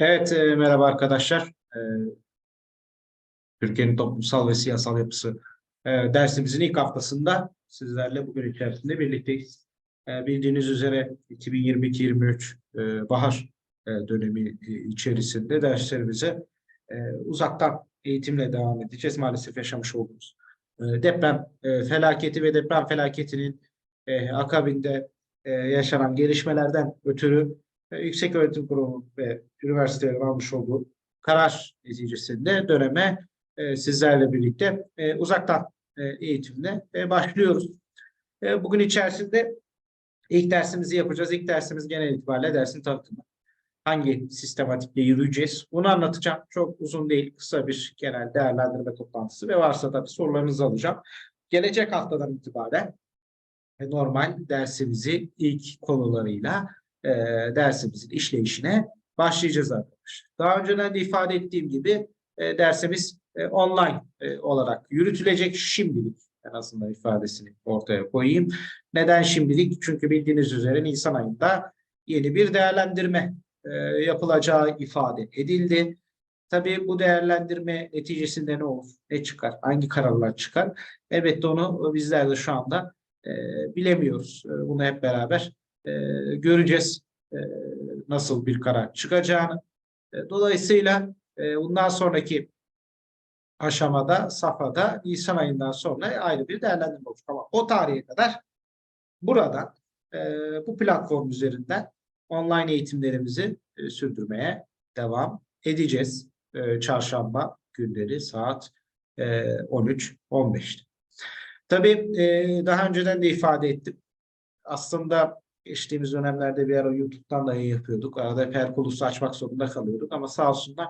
Evet, e, merhaba arkadaşlar. E, Türkiye'nin toplumsal ve siyasal yapısı e, dersimizin ilk haftasında sizlerle bugün içerisinde birlikteyiz. E, bildiğiniz üzere 2022-23 e, bahar e, dönemi e, içerisinde derslerimize e, uzaktan eğitimle devam edeceğiz. Maalesef yaşamış olduğumuz e, deprem e, felaketi ve deprem felaketinin e, akabinde e, yaşanan gelişmelerden ötürü Yüksek Öğretim Kurumu ve üniversitelerin almış olduğu karar neticesinde döneme e, sizlerle birlikte e, uzaktan e, eğitimle e, başlıyoruz. E, bugün içerisinde ilk dersimizi yapacağız. İlk dersimiz genel itibariyle dersin tanıtımı. Hangi sistematikle yürüyeceğiz? Bunu anlatacağım. Çok uzun değil, kısa bir genel değerlendirme toplantısı ve varsa tabii sorularınızı alacağım. Gelecek haftadan itibaren e, normal dersimizi ilk konularıyla e, dersimizin işleyişine başlayacağız arkadaşlar. Daha önceden de ifade ettiğim gibi e, dersimiz e, online e, olarak yürütülecek şimdilik en azından ifadesini ortaya koyayım. Neden şimdilik? Çünkü bildiğiniz üzere Nisan ayında yeni bir değerlendirme e, yapılacağı ifade edildi. Tabii bu değerlendirme neticesinde ne olur, ne çıkar, hangi kararlar çıkar? Elbette onu bizler de şu anda e, bilemiyoruz. E, bunu hep beraber e, göreceğiz e, nasıl bir karar çıkacağını. E, dolayısıyla e, bundan sonraki aşamada, safhada Nisan ayından sonra ayrı bir değerlendirme olacak. Ama o tarihe kadar buradan e, bu platform üzerinden online eğitimlerimizi e, sürdürmeye devam edeceğiz. E, çarşamba günleri saat e, 13-15'te. Tabii e, daha önceden de ifade ettim. Aslında geçtiğimiz dönemlerde bir ara YouTube'dan da yayın yapıyorduk. Arada Perkulus'u açmak zorunda kalıyorduk ama sağ olsunlar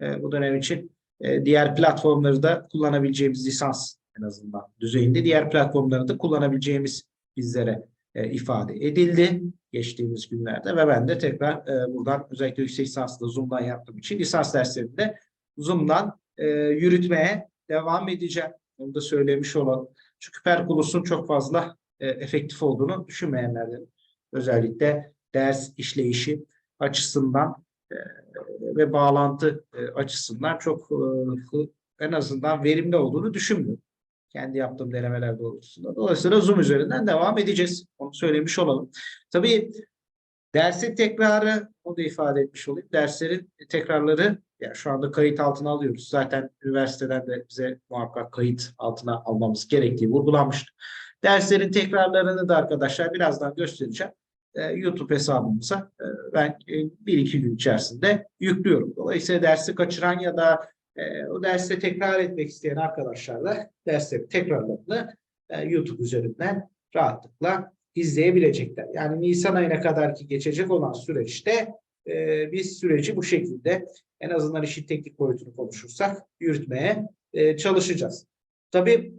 e, bu dönem için e, diğer platformları da kullanabileceğimiz lisans en azından düzeyinde diğer platformları da kullanabileceğimiz bizlere e, ifade edildi geçtiğimiz günlerde ve ben de tekrar e, buradan özellikle yüksek lisanslı Zoom'dan yaptığım için lisans derslerinde Zoom'dan e, yürütmeye devam edeceğim. Onu da söylemiş olalım. Çünkü Perkulus'un çok fazla e, efektif olduğunu düşünmeyenlerden özellikle ders işleyişi açısından e, ve bağlantı e, açısından çok e, en azından verimli olduğunu düşünmüyorum. Kendi yaptığım denemeler doğrultusunda. Dolayısıyla Zoom üzerinden devam edeceğiz. Onu söylemiş olalım. Tabii dersin tekrarı, onu da ifade etmiş olayım. Derslerin tekrarları yani şu anda kayıt altına alıyoruz. Zaten üniversiteden de bize muhakkak kayıt altına almamız gerektiği vurgulanmıştı. Derslerin tekrarlarını da arkadaşlar birazdan göstereceğim. Ee, YouTube hesabımıza e, ben e, bir iki gün içerisinde yüklüyorum. Dolayısıyla dersi kaçıran ya da e, o derste tekrar etmek isteyen arkadaşlar da dersleri tekrarlarını YouTube üzerinden rahatlıkla izleyebilecekler. Yani Nisan ayına kadar ki geçecek olan süreçte biz süreci bu şekilde en azından işin teknik boyutunu konuşursak yürütmeye çalışacağız. Tabii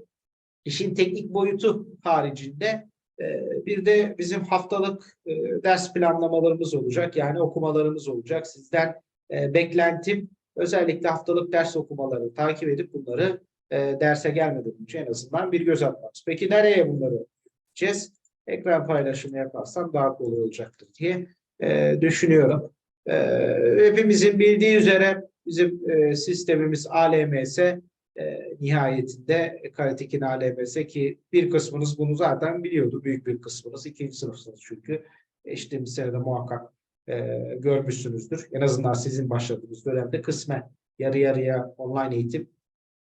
işin teknik boyutu haricinde e, bir de bizim haftalık e, ders planlamalarımız olacak. Yani okumalarımız olacak. Sizden e, beklentim özellikle haftalık ders okumaları takip edip bunları derse gelmeden önce en azından bir göz atmanız. Peki nereye bunları yapacağız? Ekran paylaşımı yaparsam daha kolay olacaktır diye düşünüyorum. hepimizin bildiği üzere bizim sistemimiz ALMS e, nihayetinde Karatekin ALMS ki bir kısmınız bunu zaten biliyordu. Büyük bir kısmınız. ikinci sınıfsınız çünkü. bir senede muhakkak e, görmüşsünüzdür. En azından sizin başladığınız dönemde kısmen yarı yarıya online eğitim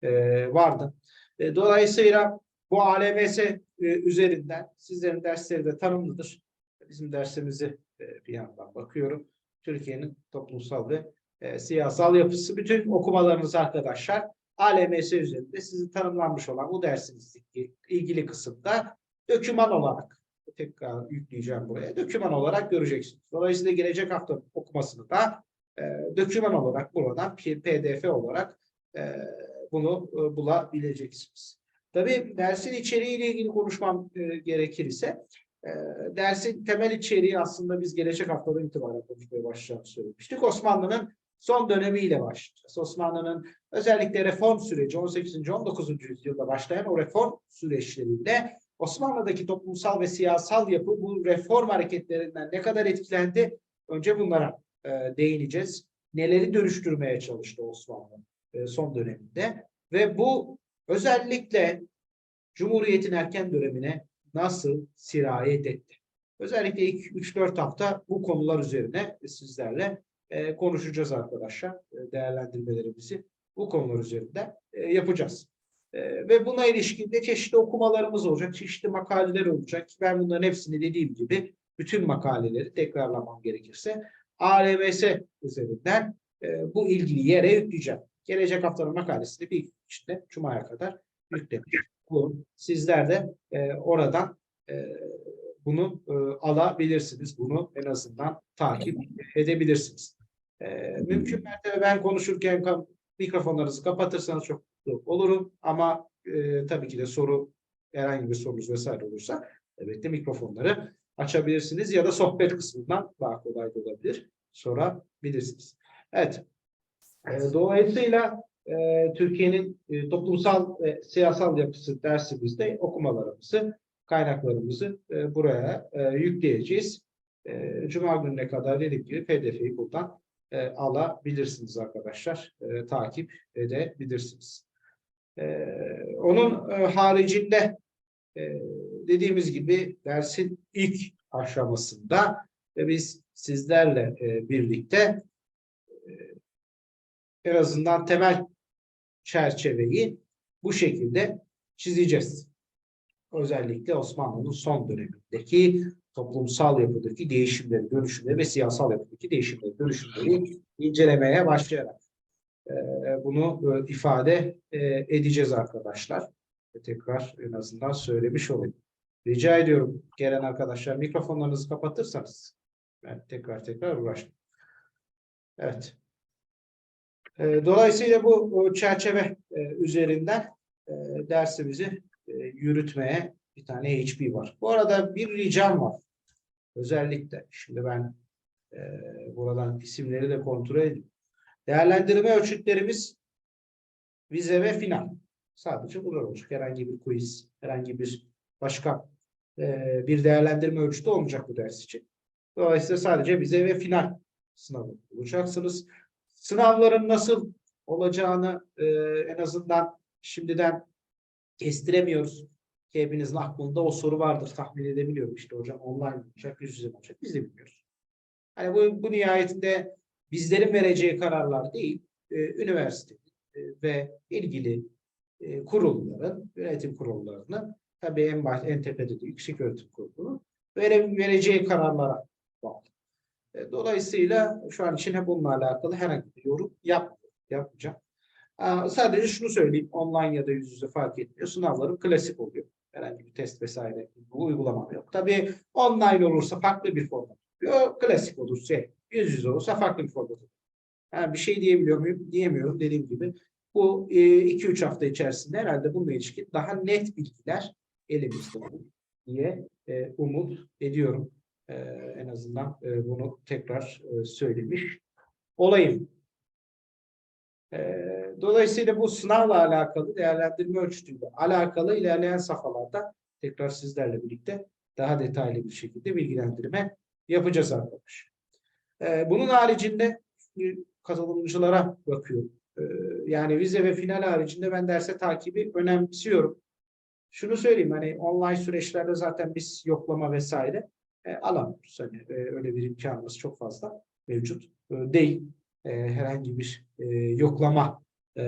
e, vardı. E, dolayısıyla bu ALMS e, üzerinden sizlerin dersleri de tanımlıdır. Bizim dersimizi e, bir yandan bakıyorum. Türkiye'nin toplumsal ve e, siyasal yapısı. Bütün okumalarınız arkadaşlar ALMS üzerinde sizin tanımlanmış olan bu dersinizdeki ilgili kısımda döküman olarak tekrar yükleyeceğim buraya. Döküman olarak göreceksiniz. Dolayısıyla gelecek hafta okumasını da e, döküman olarak buradan PDF olarak e, bunu e, bulabileceksiniz. Tabii dersin içeriğiyle ilgili konuşmam e, gerekir ise e, dersin temel içeriği aslında biz gelecek haftadan itibaren konuşmaya başlayacağını söylemiştik. Osmanlı'nın son dönemiyle başlayacağız. Osmanlı'nın özellikle reform süreci 18. 19. yüzyılda başlayan o reform süreçlerinde Osmanlı'daki toplumsal ve siyasal yapı bu reform hareketlerinden ne kadar etkilendi? Önce bunlara e, değineceğiz. neleri dönüştürmeye çalıştı Osmanlı e, son döneminde ve bu özellikle Cumhuriyet'in erken dönemine nasıl sirayet etti? Özellikle ilk 3-4 hafta bu konular üzerine sizlerle e, konuşacağız arkadaşlar. E, değerlendirmelerimizi bu konular üzerinde e, yapacağız. E, ve buna ilişkin de çeşitli okumalarımız olacak, çeşitli makaleler olacak. Ben bunların hepsini dediğim gibi bütün makaleleri tekrarlamam gerekirse ARVS üzerinden e, bu ilgili yere yükleyeceğim. Gelecek haftanın makalesini bir işte Cuma'ya kadar yüklemiş. Sizler de e, oradan e, bunu e, alabilirsiniz. Bunu en azından takip edebilirsiniz. E, mümkün mertebe ben konuşurken mikrofonlarınızı kapatırsanız çok mutlu olurum. Ama e, tabii ki de soru herhangi bir sorunuz vesaire olursa elbette mikrofonları açabilirsiniz ya da sohbet kısmından daha kolay da olabilir. Sorabilirsiniz. Evet. E, dolayısıyla e, Türkiye'nin e, toplumsal ve siyasal yapısı dersimizde okumalarımızı, kaynaklarımızı e, buraya e, yükleyeceğiz. E, Cuma gününe kadar dediğim gibi PDF'yi buradan e, alabilirsiniz arkadaşlar. E, takip edebilirsiniz. E, onun e, haricinde e, dediğimiz gibi dersin ilk aşamasında ve biz sizlerle e, birlikte e, en azından temel çerçeveyi bu şekilde çizeceğiz. Özellikle Osmanlı'nın son dönemindeki toplumsal yapıdaki değişimleri, dönüşümleri ve siyasal yapıdaki değişimleri, dönüşümleri incelemeye başlayarak e, bunu e, ifade e, edeceğiz arkadaşlar. Tekrar en azından söylemiş olayım. Rica ediyorum gelen arkadaşlar mikrofonlarınızı kapatırsanız ben tekrar tekrar uğraştım. Evet. E, Dolayısıyla bu çerçeve e, üzerinden e, dersimizi e, yürütmeye bir tane HP var. Bu arada bir ricam var. Özellikle şimdi ben e, buradan isimleri de kontrol edeyim. Değerlendirme ölçütlerimiz vize ve final. Sadece bunlar olacak. Herhangi bir quiz, herhangi bir başka e, bir değerlendirme ölçütü olmayacak bu ders için. Dolayısıyla sadece vize ve final sınavı olacaksınız. Sınavların nasıl olacağını e, en azından şimdiden kestiremiyoruz. Ki hepinizin aklında o soru vardır tahmin edebiliyorum. İşte hocam online mi olacak, yüz yüze mi olacak biz de bilmiyoruz. Hani bu, bu nihayetinde bizlerin vereceği kararlar değil, e, üniversite e, ve ilgili e, kurulların, yönetim kurullarının tabii en baş, en tepede de yüksek öğretim kurulu vere, vereceği kararlara bağlı. E, Dolayısıyla şu an için hep bununla alakalı herhangi bir yorum yap, yapmayacağım. Sadece şunu söyleyeyim, online ya da yüz yüze fark etmiyor. Sınavlarım klasik oluyor. Herhangi bir test vesaire bu uygulamam yok. Tabii online olursa farklı bir format oluyor. Klasik olursa, yüz yüze olursa farklı bir format oluyor. Yani bir şey diyebiliyor muyum? Diyemiyorum dediğim gibi. Bu 2-3 hafta içerisinde herhalde bununla ilişkin daha net bilgiler elimizde olur diye e, umut ediyorum. E, en azından e, bunu tekrar e, söylemiş olayım. E, dolayısıyla bu sınavla alakalı değerlendirme ölçütüyle alakalı ilerleyen safhalarda tekrar sizlerle birlikte daha detaylı bir şekilde bilgilendirme yapacağız arkadaşlar. E, bunun haricinde katılımcılara bakıyorum. E, yani vize ve final haricinde ben derse takibi önemsiyorum. Şunu söyleyeyim hani online süreçlerde zaten biz yoklama vesaire e, alamıyoruz. Hani, e, öyle bir imkanımız çok fazla mevcut e, değil. E, herhangi bir e, yoklama e,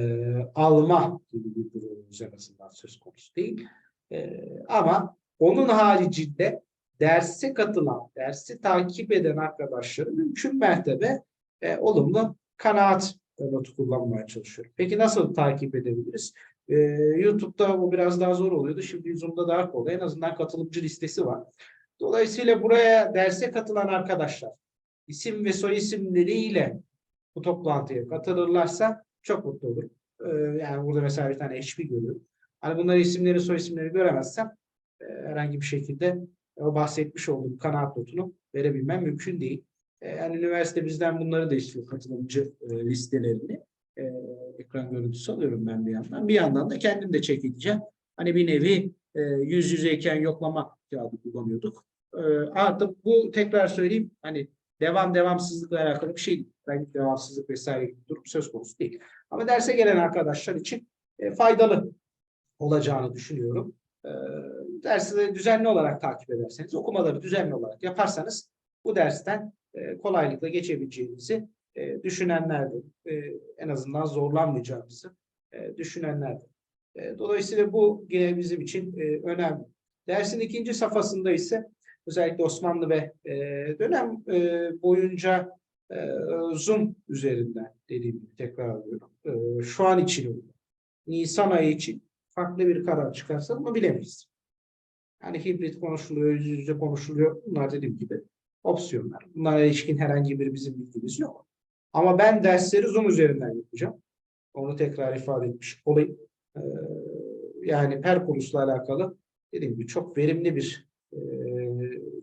alma gibi bir durumumuz en söz konusu değil. E, ama onun haricinde derse katılan, dersi takip eden arkadaşların mümkün mertebe e, olumlu kanaat notu kullanmaya çalışıyorum. Peki nasıl takip edebiliriz? Ee, YouTube'da o biraz daha zor oluyordu. Şimdi Zoom'da daha kolay. En azından katılımcı listesi var. Dolayısıyla buraya derse katılan arkadaşlar isim ve soy isimleriyle bu toplantıya katılırlarsa çok mutlu olurum. Ee, yani burada mesela bir tane HP görüyorum. Hani bunları isimleri soy isimleri göremezsem e, herhangi bir şekilde o bahsetmiş olduğum kanaat notunu verebilmem mümkün değil. E, Yani üniversite bizden bunları da istiyor katılımcı e, listelerini. E, ekran görüntüsü alıyorum ben bir yandan. Bir yandan da kendim de çekileceğim. Hani bir nevi e, yüz yüzeyken yoklama kağıdı kullanıyorduk. E, artık bu tekrar söyleyeyim hani devam devamsızlıkla alakalı bir şey değil. Belki devamsızlık vesaire gibi durum söz konusu değil. Ama derse gelen arkadaşlar için e, faydalı olacağını düşünüyorum. E, dersi de düzenli olarak takip ederseniz, okumaları düzenli olarak yaparsanız bu dersten e, kolaylıkla geçebileceğinizi e, düşünenlerdir. E, en azından zorlanmayacağımızı e, düşünenlerdir. E, dolayısıyla bu yine bizim için e, önemli. Dersin ikinci safhasında ise özellikle Osmanlı ve e, dönem e, boyunca Zoom üzerinden dediğim gibi tekrar ediyorum. E, şu an için. Nisan ayı için farklı bir karar çıkarsa bunu bilemeyiz. Yani hibrit konuşuluyor, yüz yüze konuşuluyor. Bunlar dediğim gibi opsiyonlar. Bunlara ilişkin herhangi bir bizim bilgimiz yok. Ama ben dersleri Zoom üzerinden yapacağım. Onu tekrar ifade etmiş olayım. Ee, yani Perkulus'la alakalı dediğim gibi çok verimli bir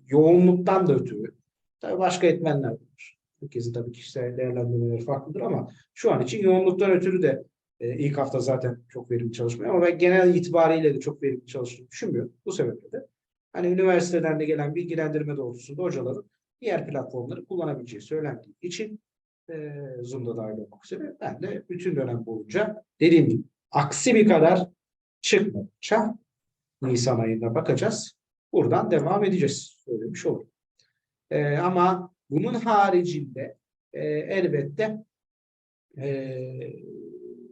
yoğunluktan da ötürü. Tabii başka etmenler var. Herkesin tabii kişisel değerlendirmeleri farklıdır ama şu an için yoğunluktan ötürü de e, ilk hafta zaten çok verimli çalışmıyor ama ben genel itibariyle de çok verimli çalıştığını düşünmüyorum. Bu sebeple de hani üniversiteden de gelen bilgilendirme doğrultusunda hocaların diğer platformları kullanabileceği söylendiği için e, Zoom'da dahil olmak üzere ben de bütün dönem boyunca dediğim gibi aksi bir kadar çıkmadıkça Nisan ayında bakacağız. Buradan devam edeceğiz. Söylemiş olur. E, ama bunun haricinde e, elbette e,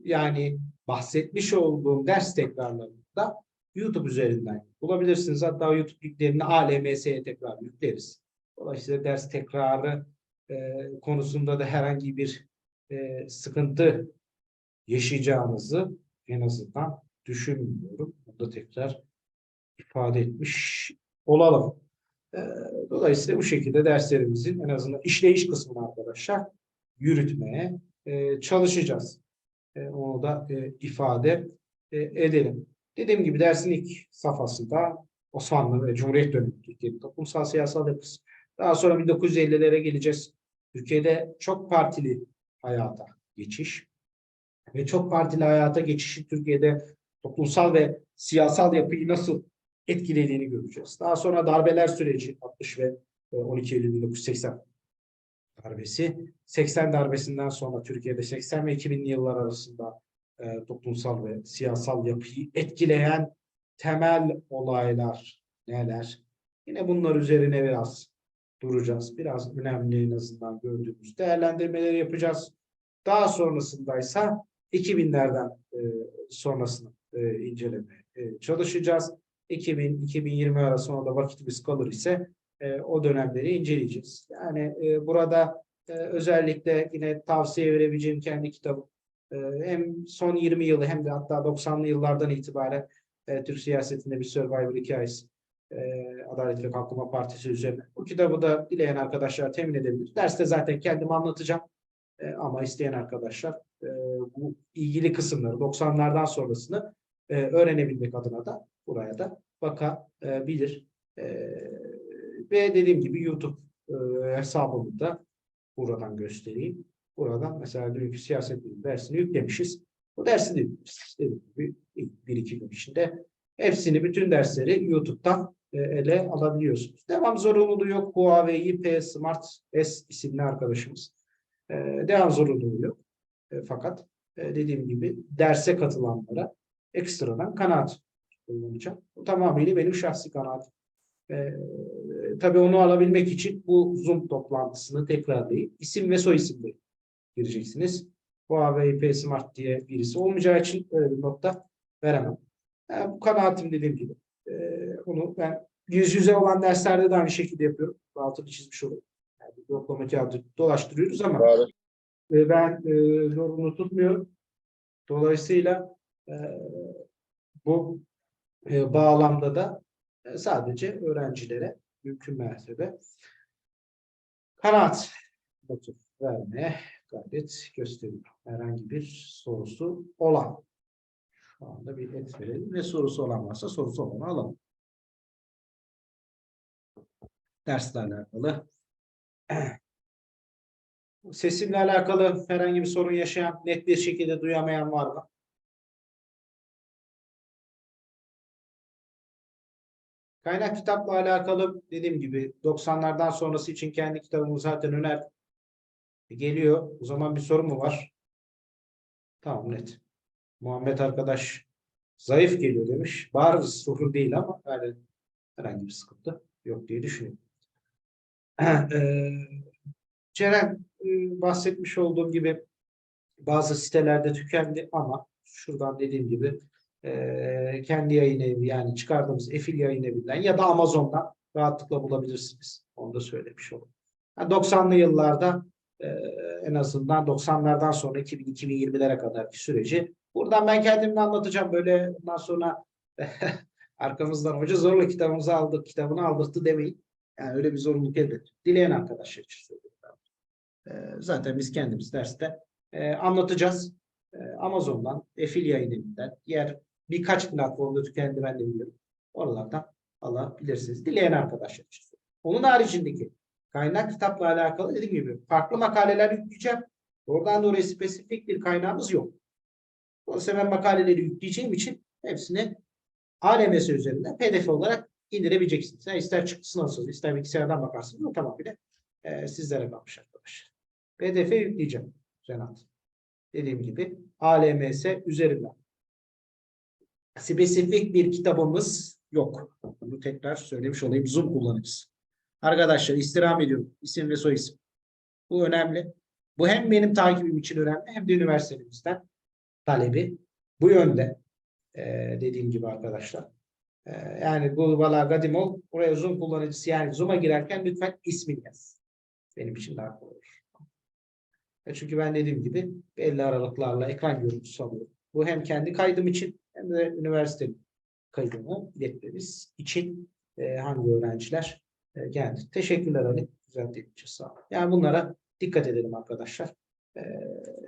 yani bahsetmiş olduğum ders tekrarlarında YouTube üzerinden bulabilirsiniz. Hatta YouTube linklerini ALMS'ye tekrar yükleriz. Dolayısıyla ders tekrarı e, konusunda da herhangi bir e, sıkıntı yaşayacağınızı en azından düşünmüyorum. Bunu da tekrar ifade etmiş olalım. E, dolayısıyla bu şekilde derslerimizin en azından işleyiş kısmını arkadaşlar yürütmeye e, çalışacağız. E, onu da e, ifade edelim. Dediğim gibi dersin ilk safhasında Osmanlı ve Cumhuriyet dönemi Türkiye'nin toplumsal siyasal yapısı. Daha sonra 1950'lere geleceğiz. Türkiye'de çok partili hayata geçiş ve çok partili hayata geçişi Türkiye'de toplumsal ve siyasal yapıyı nasıl etkilediğini göreceğiz. Daha sonra darbeler süreci 60 ve 12 Eylül 1980 darbesi. 80 darbesinden sonra Türkiye'de 80 ve 2000'li yıllar arasında e, toplumsal ve siyasal yapıyı etkileyen temel olaylar neler? Yine bunlar üzerine biraz duracağız. Biraz önemli en azından gördüğümüz değerlendirmeleri yapacağız. Daha sonrasındaysa 2000'lerden e, sonrasını e, incelemeye e, çalışacağız. 2000-2020 arasında da vakitimiz kalır ise e, o dönemleri inceleyeceğiz. Yani e, burada e, özellikle yine tavsiye verebileceğim kendi kitabım e, hem son 20 yılı hem de hatta 90'lı yıllardan itibaren e, Türk siyasetinde bir survivor hikayesi e, Adalet ve Kalkınma Partisi üzerine. Bu kitabı da dileyen arkadaşlar temin edebilir. Derste zaten kendim anlatacağım. E, ama isteyen arkadaşlar e, bu ilgili kısımları 90'lardan sonrasını e, öğrenebilmek adına da buraya da bakabilir. E, ve dediğim gibi YouTube e, hesabımı da buradan göstereyim. Buradan mesela dünkü siyaset bilimi dersini yüklemişiz. Bu dersi de dediğim gibi bir iki gün içinde hepsini bütün dersleri YouTube'dan e, ele alabiliyorsunuz. Devam zorunluluğu yok. Huawei P Smart S isimli arkadaşımız. E, devam zorunluluğu yok. E, fakat dediğim gibi derse katılanlara ekstradan kanaat kullanacağım. Bu tamamıyla benim şahsi kanaatim. E, tabii onu alabilmek için bu Zoom toplantısını tekrarlayıp isim ve soy isimle gireceksiniz. Huawei P Smart diye birisi olmayacağı için öyle bir nokta veremem. Yani bu kanaatim dediğim gibi. E, onu ben yüz yüze olan derslerde de aynı şekilde yapıyorum. Altını çizmiş olurum. Yani yoklama kağıdı dolaştırıyoruz ama Doğru. e, ben e, zorunlu tutmuyorum. Dolayısıyla e, bu e, bağlamda da e, sadece öğrencilere mümkün mertebe kanaat notu vermeye gayret gösteriyor. Herhangi bir sorusu olan. Şu anda bir et verelim ve sorusu olan varsa sorusu olanı alalım. Dersle alakalı. Sesimle alakalı herhangi bir sorun yaşayan, net bir şekilde duyamayan var mı? Kaynak kitapla alakalı dediğim gibi 90'lardan sonrası için kendi kitabımı zaten öner. E, Geliyor. O zaman bir sorun mu var? Tamam net. Muhammed arkadaş zayıf geliyor demiş. Bariz sorun değil ama yani herhangi bir sıkıntı yok diye düşünüyorum. Eee, Ceren e, bahsetmiş olduğum gibi bazı sitelerde tükendi ama şuradan dediğim gibi e, kendi yayın evi yani çıkardığımız Efil yayın evinden ya da Amazon'dan rahatlıkla bulabilirsiniz. Onu da söylemiş olayım. Yani 90'lı yıllarda e, en azından 90'lardan sonra 2000-2020'lere kadarki süreci buradan ben kendimle anlatacağım. Böyle ondan sonra arkamızdan hoca zorla kitabımızı aldık, kitabını aldırttı demeyin. Yani öyle bir zorunluluk elbette. Dileyen arkadaşlar için söylüyorum. Ee, zaten biz kendimiz derste e, anlatacağız. E, Amazon'dan, Efil yayın evinden, diğer birkaç platformda tükendi ben de biliyorum. Oralardan alabilirsiniz. Dileyen arkadaşlar için. Onun haricindeki kaynak kitapla alakalı dediğim gibi farklı makaleler yükleyeceğim. Oradan da oraya spesifik bir kaynağımız yok. Dolayısıyla ben makaleleri yükleyeceğim için hepsini ALMS üzerinden PDF olarak indirebileceksiniz. Yani ister çıktısını alırsanız, ister bilgisayardan bakarsınız. O tamamıyla e, sizlere kalmış arkadaşlar. PDF yükleyeceğim. Cenat. Dediğim gibi ALMS üzerinden. Spesifik bir kitabımız yok. Bunu tekrar söylemiş olayım. Zoom kullanıcısı. Arkadaşlar istirham ediyorum. İsim ve soy isim. Bu önemli. Bu hem benim takibim için önemli hem de üniversitemizden talebi bu yönde. Ee, dediğim gibi arkadaşlar. Ee, yani Google Gadimol buraya Zoom kullanıcısı yani Zoom'a girerken lütfen ismini yaz. Benim için daha kolay olur. E Çünkü ben dediğim gibi belli aralıklarla ekran görüntüsü alıyorum. Bu hem kendi kaydım için hem de üniversite kaydımı iletmemiz için e, hangi öğrenciler e, geldi. Teşekkürler Ali. Güzel değil için sağ olun. Yani bunlara dikkat edelim arkadaşlar. E,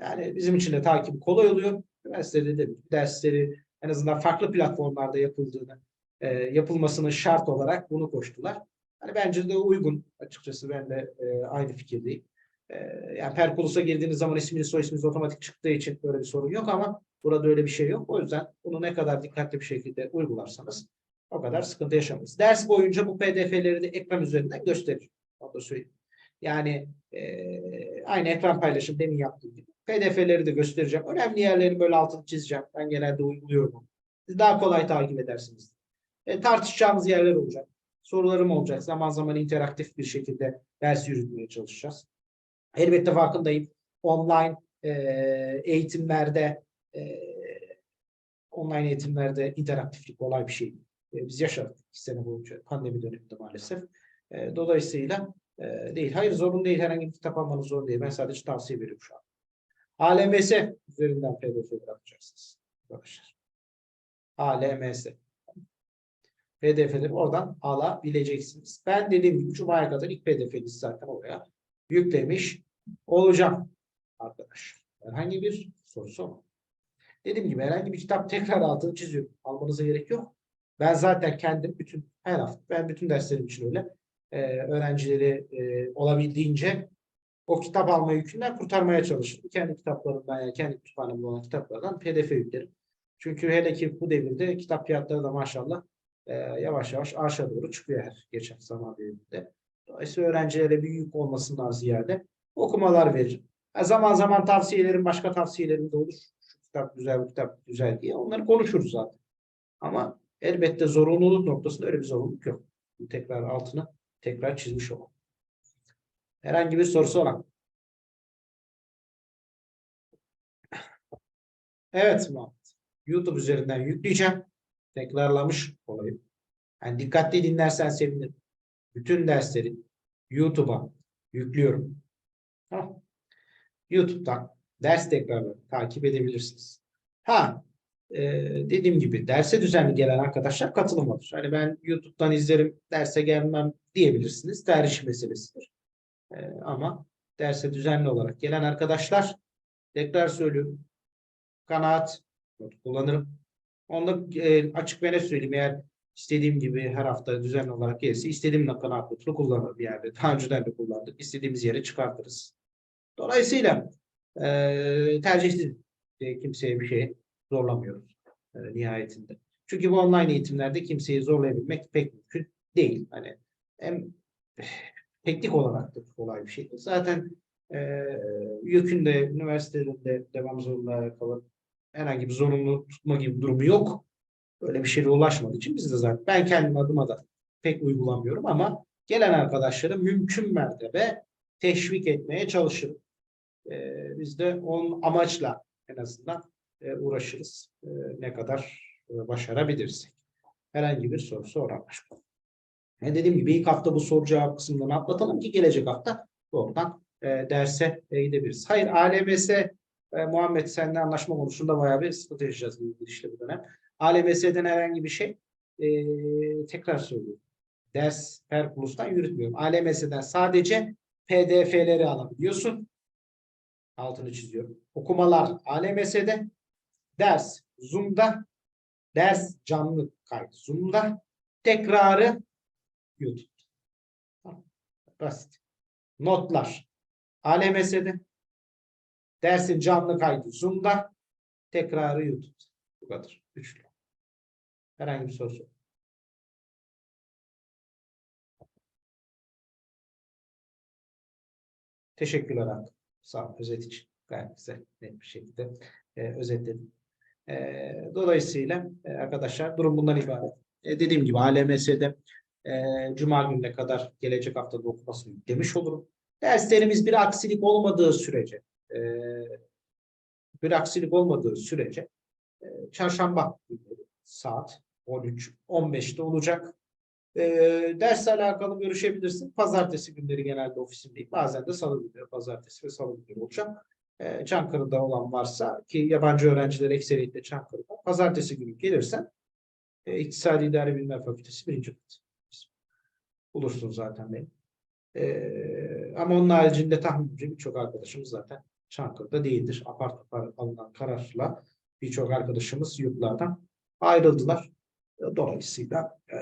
yani bizim için de takip kolay oluyor. Üniversitede de dersleri en azından farklı platformlarda yapıldığını e, yapılmasını şart olarak bunu koştular. Hani bence de uygun. Açıkçası ben de e, aynı fikirdeyim. E, yani Perkulus'a girdiğiniz zaman isminiz soy isminiz otomatik çıktığı için böyle bir sorun yok ama burada öyle bir şey yok. O yüzden bunu ne kadar dikkatli bir şekilde uygularsanız o kadar sıkıntı yaşamayız. Ders boyunca bu pdf'leri de ekran üzerinden söyleyeyim. Yani e, aynı ekran paylaşım demin yaptığım gibi. pdf'leri de göstereceğim. Önemli yerleri böyle altını çizeceğim. Ben genelde uyguluyorum. Siz daha kolay takip edersiniz. E, tartışacağımız yerler olacak. Sorularım olacak. Zaman zaman interaktif bir şekilde ders yürütmeye çalışacağız. Elbette farkındayım. Online e, eğitimlerde e, online eğitimlerde interaktiflik kolay bir şey. E, biz yaşadık iki sene boyunca pandemi döneminde maalesef. E, dolayısıyla e, değil. Hayır zorun değil. Herhangi bir kitap almanız zorun değil. Ben sadece tavsiye veriyorum şu an. ALMS üzerinden PDF yapacaksınız arkadaşlar. ALMS. PDF'leri oradan alabileceksiniz. Ben dediğim gibi Cuma'ya kadar ilk PDF'nizi zaten oraya yüklemiş olacağım arkadaşlar. Herhangi bir sorusu olmadı. Dediğim gibi herhangi bir kitap tekrar altını çiziyorum. Almanıza gerek yok. Ben zaten kendim bütün her hafta ben bütün derslerim için öyle e, öğrencileri e, olabildiğince o kitap alma yükünden kurtarmaya çalışırım. Kendi kitaplarımdan yani kendi kütüphanemde olan kitaplardan PDF yüklerim. Çünkü hele ki bu devirde kitap fiyatları da maşallah e, yavaş yavaş aşağı doğru çıkıyor her geçen zaman diliminde. Dolayısıyla öğrencilere bir yük olmasından ziyade okumalar veririm. Ha, zaman zaman tavsiyelerim, başka tavsiyelerim de olur. Kitap güzel, bu kitap güzel diye. Onları konuşuruz zaten. Ama elbette zorunluluk noktasında öyle bir zorunluluk yok. Tekrar altını tekrar çizmiş olalım. Herhangi bir sorusu olan. Evet Muhammed. YouTube üzerinden yükleyeceğim. Tekrarlamış olayım. Yani dikkatli dinlersen sevinirim. Bütün dersleri YouTube'a yüklüyorum. Tamam. YouTube'dan ders tekrarları takip edebilirsiniz. Ha, e, dediğim gibi derse düzenli gelen arkadaşlar katılım alır. Hani ben YouTube'dan izlerim, derse gelmem diyebilirsiniz. Tercih meselesidir. E, ama derse düzenli olarak gelen arkadaşlar tekrar söylüyorum. Kanaat kullanırım. Onu da e, açık ve net söyleyeyim. Eğer istediğim gibi her hafta düzenli olarak gelirse istediğim kanaat notunu kullanırım. Yani daha önceden de kullandık. İstediğimiz yere çıkartırız. Dolayısıyla e, tercihsiz kimseye bir şey zorlamıyoruz e, nihayetinde. Çünkü bu online eğitimlerde kimseyi zorlayabilmek pek mümkün değil. Hani hem teknik olarak da kolay bir şey. Zaten e, YÖK'ün de üniversitelerin de devam zorunluluğu alakalı herhangi bir zorunlu tutma gibi bir durumu yok. Böyle bir şeye ulaşmadığı için biz de zaten ben kendim adıma da pek uygulamıyorum ama gelen arkadaşları mümkün mertebe teşvik etmeye çalışırım. E, biz de onun amaçla en azından e, uğraşırız. E, ne kadar e, başarabilirsek. Herhangi bir sorusu olan başka. E, dediğim gibi ilk hafta bu soru cevap kısımlarını atlatalım ki gelecek hafta doğrudan e, derse e, gidebiliriz. Hayır ALMS e, Muhammed seninle anlaşma konusunda bayağı bir sıkıntı yaşayacağız işte bu dönem. ALMS'den herhangi bir şey e, tekrar söylüyorum. Ders Perkulus'tan yürütmüyorum. ALMS'den sadece PDF'leri alabiliyorsun. Altını çiziyorum. Okumalar ALMS'de, ders Zoom'da, ders canlı kayıt Zoom'da, tekrarı YouTube. Tamam. Basit. Notlar ALMS'de, dersin canlı kaydı Zoom'da, tekrarı YouTube'da. Bu kadar. Üçlü. Herhangi bir soru. yok. Teşekkürler abi. Ol özet için. Gayet güzel, net bir şekilde e, özetledim. E, dolayısıyla e, arkadaşlar durum bundan ibaret. E, dediğim gibi ALMS'de e, Cuma gününe kadar gelecek haftada okumasını yüklemiş olurum. Derslerimiz bir aksilik olmadığı sürece e, bir aksilik olmadığı sürece e, çarşamba günleri saat 13-15'te olacak. E, dersle alakalı görüşebilirsin. Pazartesi günleri genelde ofisimdeyim. Bazen de salı günleri, pazartesi ve salı günleri olacağım. E, Çankırı'da olan varsa ki yabancı öğrenciler ekseriyetle Çankırı'da. Pazartesi günü gelirsen e, İktisadi İdare Bilimler Fakültesi birinci kat. Bulursun zaten beni. E, ama onun haricinde tahminimce birçok arkadaşımız zaten Çankırı'da değildir. Apar topar alınan kararla birçok arkadaşımız yurtlardan ayrıldılar. Dolayısıyla e,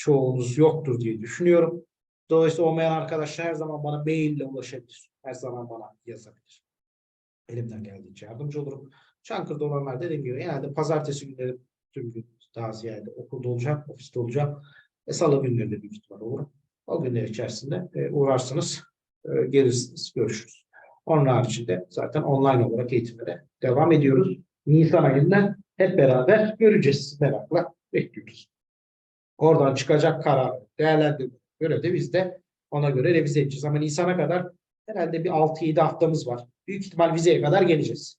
çoğunuz yoktur diye düşünüyorum. Dolayısıyla olmayan arkadaşlar her zaman bana maille ulaşabilir. Her zaman bana yazabilir. Elimden geldiğince yardımcı olurum. Çankırı'da olanlar dediğim gibi genelde pazartesi günleri tüm gün daha ziyade okulda olacağım, ofiste olacağım. E, salı günleri de büyük ihtimal olurum. O günler içerisinde e, uğrarsınız, e, gelirsiniz, görüşürüz. Onun haricinde zaten online olarak eğitimlere devam ediyoruz. Nisan ayında hep beraber göreceğiz. Merakla bekliyoruz. Oradan çıkacak karar değerlendirme göre de biz de ona göre revize edeceğiz. Ama Nisan'a kadar herhalde bir 6-7 haftamız var. Büyük ihtimal vizeye kadar geleceğiz.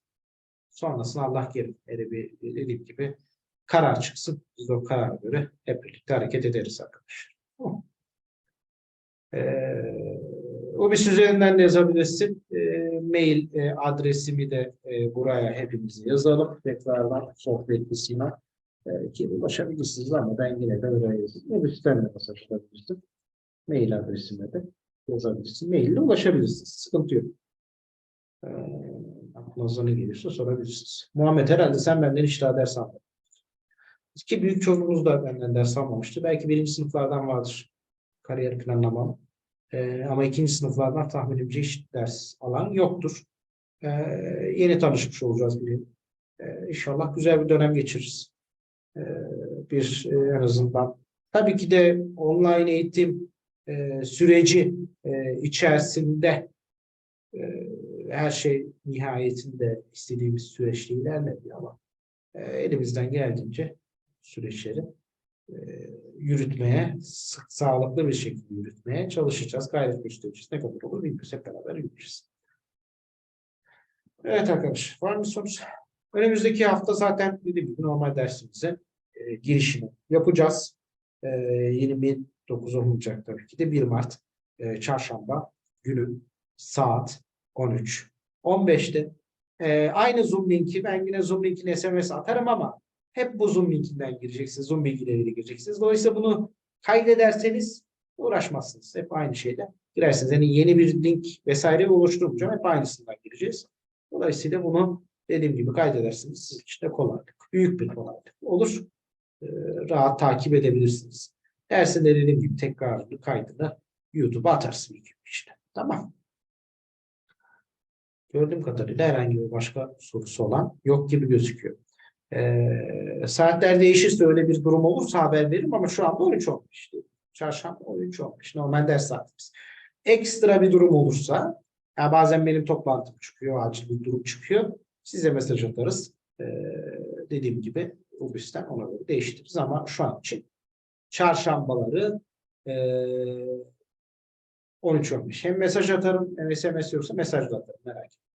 Sonrasında Allah kerim. Dediğim gibi karar çıksın. Biz de o karara göre hep birlikte hareket ederiz arkadaşlar. Tamam. Ee, o bir üzerinden de yazabilirsin. Ee, mail e, adresimi de e, buraya hepimizi yazalım. Tekrardan sohbet kısmına e, ki ulaşabilirsiniz ama ben yine de yazayım. Ne bir sistemle mesajlayabilirsin. Mail adresime de yazabilirsin. Maille ulaşabilirsiniz. Sıkıntı yok. Ee, aklınıza ne gelirse sorabilirsiniz. Muhammed herhalde sen benden hiç daha ders almadın. Ki büyük çoğunluğumuz da benden ders almamıştı. Belki birinci sınıflardan vardır kariyer planlamam. Ee, ama ikinci sınıflardan tahminimce hiç ders alan yoktur. Ee, yeni tanışmış olacağız bir ee, İnşallah güzel bir dönem geçiririz. Ee, bir e, en azından. Tabii ki de online eğitim e, süreci e, içerisinde e, her şey nihayetinde istediğimiz süreçte ilerlemiyor ama e, elimizden geldiğince süreçleri e, yürütmeye, sık, sağlıklı bir şekilde yürütmeye çalışacağız. Gayret göstereceğiz. Ne kadar olur bilmiyoruz. Hep beraber yürüyeceğiz. Evet arkadaşlar. Var mı soru? Önümüzdeki hafta zaten dediğim gibi normal dersimize e, girişini yapacağız. E, 29 olacak tabii ki de 1 Mart e, çarşamba günü saat 13. 15'te e, aynı Zoom linki ben yine Zoom linkine SMS atarım ama hep bu Zoom linkinden gireceksiniz. Zoom bilgileriyle gireceksiniz. Dolayısıyla bunu kaydederseniz uğraşmazsınız. Hep aynı şeyde girersiniz. Yani yeni bir link vesaire oluşturmayacağım. Hep aynısından gireceğiz. Dolayısıyla bunu dediğim gibi kaydedersiniz. Sizin için de kolaylık. Büyük bir kolaylık olur. Ee, rahat takip edebilirsiniz. Dersinde dediğim gibi tekrarlı kaydını YouTube'a atarsın işte. Tamam. Gördüğüm kadarıyla herhangi bir başka sorusu olan yok gibi gözüküyor. Ee, saatler değişirse öyle bir durum olursa haber veririm ama şu anda 13 olmuş. Çarşamba 13 olmuş. Normal ders saatimiz. Ekstra bir durum olursa Ya bazen benim toplantım çıkıyor, acil bir durum çıkıyor. Size mesaj atarız. Ee, dediğim gibi Ubis'ten ona göre değiştiririz ama şu an için çarşambaları e, 13-15. Hem mesaj atarım hem SMS yoksa mesaj da atarım merak etmeyin.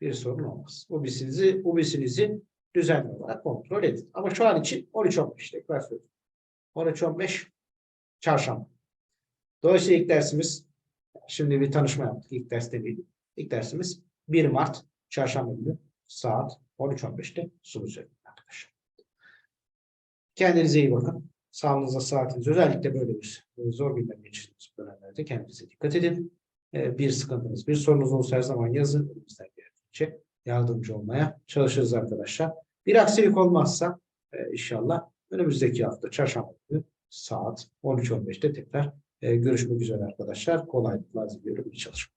Bir sorun olmaz. Ubis'inizi, Ubis'inizi düzenli olarak kontrol edin. Ama şu an için 13-15 tekrar söylüyorum. 13-15 çarşamba. Dolayısıyla ilk dersimiz şimdi bir tanışma yaptık. İlk ders demeyelim. İlk dersimiz 1 Mart çarşamba günü saat 13.15'te sulu söyleyeyim arkadaşlar. Kendinize iyi bakın. Sağlığınıza, saatinize özellikle böyle bir e, zor gündem geçirdiğiniz dönemlerde kendinize dikkat edin. Ee, Bir sıkıntınız, bir sorunuz olursa her zaman yazın. Elimizden geldiğince yardımcı olmaya çalışırız arkadaşlar. Bir aksilik olmazsa e, inşallah önümüzdeki hafta çarşamba günü saat 13.15'te tekrar e, görüşmek üzere arkadaşlar. Kolaylıklar diliyorum. İyi çalışmalar.